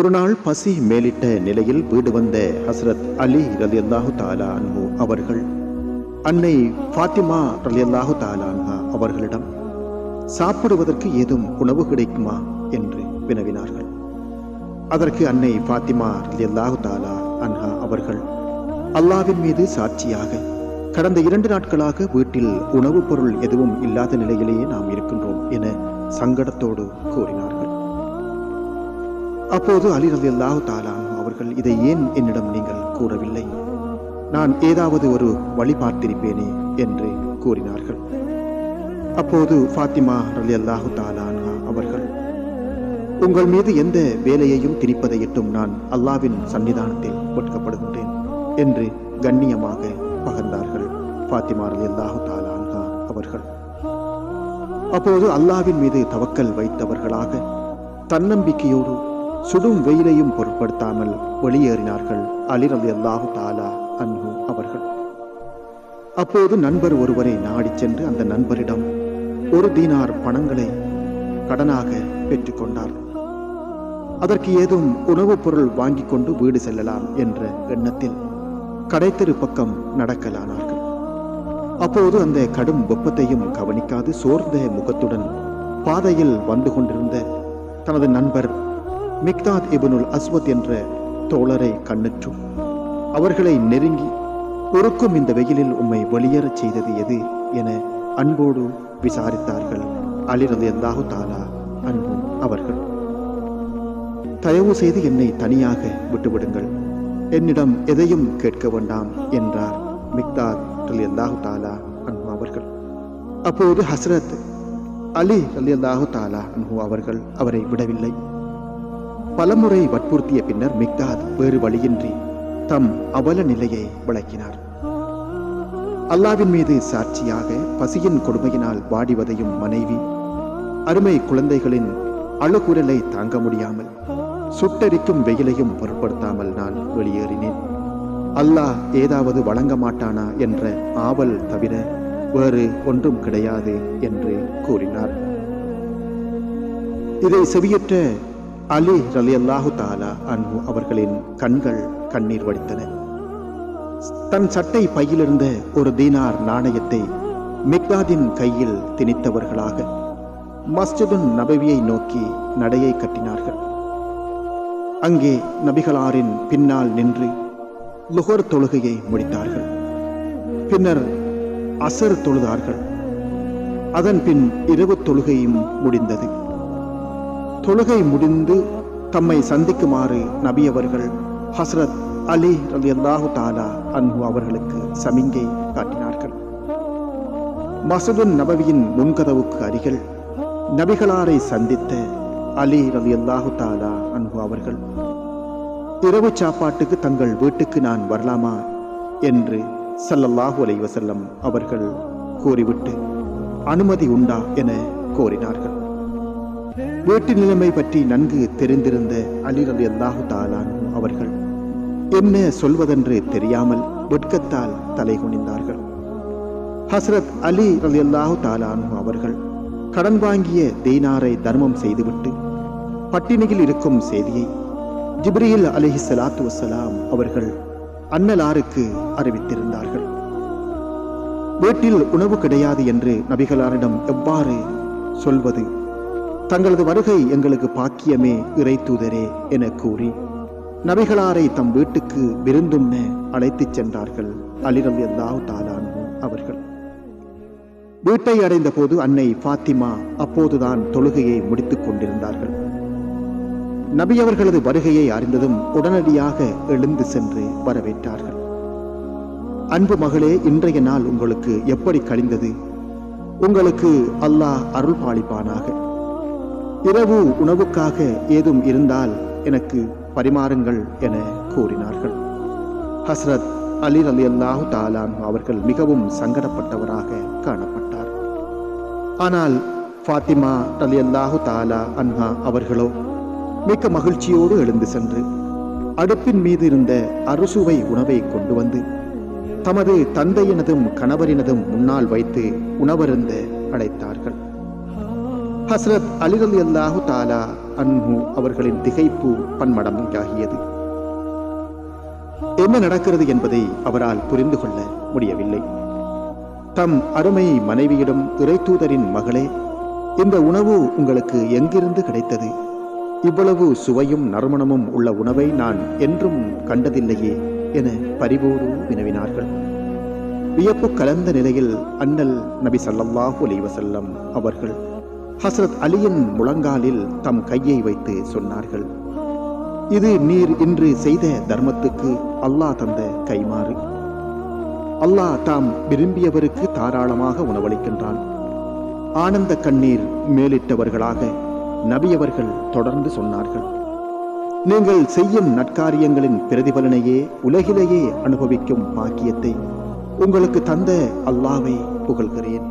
ஒரு நாள் பசி மேலிட்ட நிலையில் வீடு வந்த ஹஸ்ரத் அலி ரலியல்லாஹு தாலா அன்ஹு அவர்கள் அன்னை ஃபாத்திமா ரலியல்லாஹு தாலா அன்ஹா அவர்களிடம் சாப்பிடுவதற்கு ஏதும் உணவு கிடைக்குமா? என்று வினவினார்கள். அதற்கு அன்னை ஃபாத்திமா ரலியல்லாஹு தாலா அன்ஹா அவர்கள் அல்லாவின் மீது சாட்சியாக கடந்த இரண்டு நாட்களாக வீட்டில் உணவுப் பொருள் எதுவும் இல்லாத நிலையிலேயே நாம் இருக்கின்றோம் என சங்கடத்தோடு கூறினார்கள். அப்போது அலி அல்லாஹு தாலான் அவர்கள் இதை ஏன் என்னிடம் நீங்கள் கூறவில்லை? நான் ஏதாவது ஒரு வழி பார்த்திருப்பேனே என்று கூறினார்கள். அப்போது ஃபாத்திமா ரலியல்லாஹு அல்லாஹு அன்ஹா அவர்கள் உங்கள் மீது எந்த வேலையையும் திணிப்பதையிட்டும் நான் அல்லாவின் சன்னிதானத்தில் வெட்கப்படுகின்றேன் என்று கண்ணியமாக பகர்ந்தார்கள் ஃபாத்திமா ரலியல்லாஹு அல்லாஹு அன்ஹா அவர்கள். அப்போது அல்லாவின் மீது தவக்கல் வைத்தவர்களாக தன்னம்பிக்கையோடு சுடும் வெயிலையும் பொருட்படுத்தாமல் வெளியேறினார்கள். அலி அல்லாஹு தாலா அன்பு அவர்கள். அப்போது நண்பர் ஒருவரை நாடிச் சென்று அந்த நண்பரிடம் ஒரு தீனார் பணங்களை கடனாக பெற்றுக்கொண்டார் அதற்கு ஏதும் உணவுப் பொருள் வாங்கிக் கொண்டு வீடு செல்லலாம் என்ற எண்ணத்தில் கடைத்தெரு பக்கம் நடக்கலானார்கள். அப்போது அந்த கடும் வெப்பத்தையும் கவனிக்காது சோர்ந்த முகத்துடன் பாதையில் வந்து கொண்டிருந்த தனது நண்பர் மிக்தாத் இபனுல் அஸ்வத் என்ற தோழரை கண்ணுற்றும் அவர்களை நெருங்கி பொறுக்கும் இந்த வெயிலில் உம்மை வெளியேறச் செய்தது எது? என அன்போடு விசாரித்தார்கள். அலிரது எந்தாகு தாலா அன்பும் அவர்கள். தயவு செய்து என்னை தனியாக விட்டுவிடுங்கள். என்னிடம் எதையும் கேட்க வேண்டாம் என்றார் மிக்தாத் அலி அல்லாஹு தாலா அன்பு அவர்கள். அப்போது ஹஸ்ரத் அலி அலி அல்லாஹு தாலா அன்பு அவர்கள் அவரை விடவில்லை. பலமுறை வற்புறுத்திய பின்னர் மிக்தாத் வேறு வழியின்றி தம் அவல நிலையை விளக்கினார். அல்லாவின் மீது சாட்சியாக பசியின் கொடுமையினால் வாடிவதையும் மனைவி அருமை குழந்தைகளின் அழுகுரலை தாங்க முடியாமல் சுட்டரிக்கும் வெயிலையும் பொருட்படுத்தாமல் நான் வெளியேறினேன். அல்லாஹ் ஏதாவது வழங்க மாட்டானா என்ற ஆவல் தவிர வேறு ஒன்றும் கிடையாது என்று கூறினார். இதை செவியற்ற அலி அல்லாஹு தாலா அன்பு அவர்களின் கண்கள் கண்ணீர் வடித்தன. தன் சட்டை பையிலிருந்த ஒரு தீனார் நாணயத்தை மிக்தாதின் கையில் திணித்தவர்களாக மஸ்ஜிதுன் நபவியை நோக்கி நடையை கட்டினார்கள். அங்கே நபிகளாரின் பின்னால் நின்று லுகர் தொழுகையை முடித்தார்கள். பின்னர் அசர் தொழுதார்கள். அதன் பின் இரவு தொழுகையும் முடிந்தது. தொழுகை முடிந்து தம்மை சந்திக்குமாறு நபி அவர்கள் ஹஸ்ரத் அலி ரலியல்லாஹு தாலா அன்பு அவர்களுக்கு சமிங்கை காட்டினார்கள். மசதுன் நபவியின் முன்கதவுக்கு அருகில் நபிகளாரை சந்தித்த அலி ரலியல்லாஹு தாலா அன்பு அவர்கள் இரவு சாப்பாட்டுக்கு தங்கள் வீட்டுக்கு நான் வரலாமா? என்று சல்லல்லாஹு அலைஹி வஸல்லம் அவர்கள் கூறிவிட்டு அனுமதி உண்டா? என கோரினார்கள். வீட்டு நிலைமை பற்றி நன்கு தெரிந்திருந்த அலி ரலி தாலான் அவர்கள் என்ன சொல்வதென்று தெரியாமல் வெட்கத்தால் தலை குனிந்தார்கள் ஹஸ்ரத் அலி அலி அல்லாஹு தாலான் அவர்கள் கடன் வாங்கிய தீனாரை தர்மம் செய்துவிட்டு பட்டினியில் இருக்கும் செய்தியை ஜிப்ரியில் அலிஹி சலாத்து வசலாம் அவர்கள் அன்னலாருக்கு அறிவித்திருந்தார்கள். வீட்டில் உணவு கிடையாது என்று நபிகளாரிடம் எவ்வாறு சொல்வது? தங்களது வருகை எங்களுக்கு பாக்கியமே இறை தூதரே என கூறி நபிகளாரை தம் வீட்டுக்கு விருந்துண்ண அழைத்துச் சென்றார்கள். அலிரம் அல்லாஹ் அவர்கள். வீட்டை அடைந்த போது அன்னை ஃபாத்திமா அப்போதுதான் தொழுகையை முடித்துக் கொண்டிருந்தார்கள். நபி அவர்களது வருகையை அறிந்ததும் உடனடியாக எழுந்து சென்று வரவேற்றார்கள். அன்பு மகளே இன்றைய நாள் உங்களுக்கு எப்படி கழிந்தது? உங்களுக்கு அல்லாஹ் அருள் பாலிப்பானாக இரவு உணவுக்காக ஏதும் இருந்தால் எனக்கு பரிமாறுங்கள் என கூறினார்கள். ஹஸ்ரத் அலி அலி அல்லாஹு தாலான் அவர்கள் மிகவும் சங்கடப்பட்டவராக காணப்பட்டார். ஆனால் ஃபாத்திமா அலி அல்லாஹு தாலா அன்ஹா அவர்களோ மிக்க மகிழ்ச்சியோடு எழுந்து சென்று அடுப்பின் மீது இருந்த அறுசுவை உணவை கொண்டு வந்து தமது தந்தையினதும் கணவரினதும் முன்னால் வைத்து உணவருந்த அழைத்தார்கள் ஹஸ்ரத் அலிரலி அல்லாஹு தாலா அன்ஹு அவர்களின் திகைப்பு பன்மடங்காகியது. என்ன நடக்கிறது என்பதை அவரால் புரிந்து கொள்ள முடியவில்லை. தம் அருமை மனைவியிடம் இறைத்தூதரின் மகளே இந்த உணவு உங்களுக்கு எங்கிருந்து கிடைத்தது? இவ்வளவு சுவையும் நறுமணமும் உள்ள உணவை நான் என்றும் கண்டதில்லையே என பரிவோடு வினவினார்கள். வியப்பு கலந்த நிலையில் அண்ணல் நபி சல்லாஹூ அலைஹி அவர்கள் ஹஸ்ரத் அலியின் முழங்காலில் தம் கையை வைத்து சொன்னார்கள். இது நீர் இன்று செய்த தர்மத்துக்கு அல்லாஹ் தந்த கைமாறு அல்லாஹ் தாம் விரும்பியவருக்கு தாராளமாக உணவளிக்கின்றான். ஆனந்த கண்ணீர் மேலிட்டவர்களாக நபியவர்கள் தொடர்ந்து சொன்னார்கள். நீங்கள் செய்யும் நற்காரியங்களின் பிரதிபலனையே உலகிலேயே அனுபவிக்கும் பாக்கியத்தை உங்களுக்கு தந்த அல்லாவை புகழ்கிறேன்.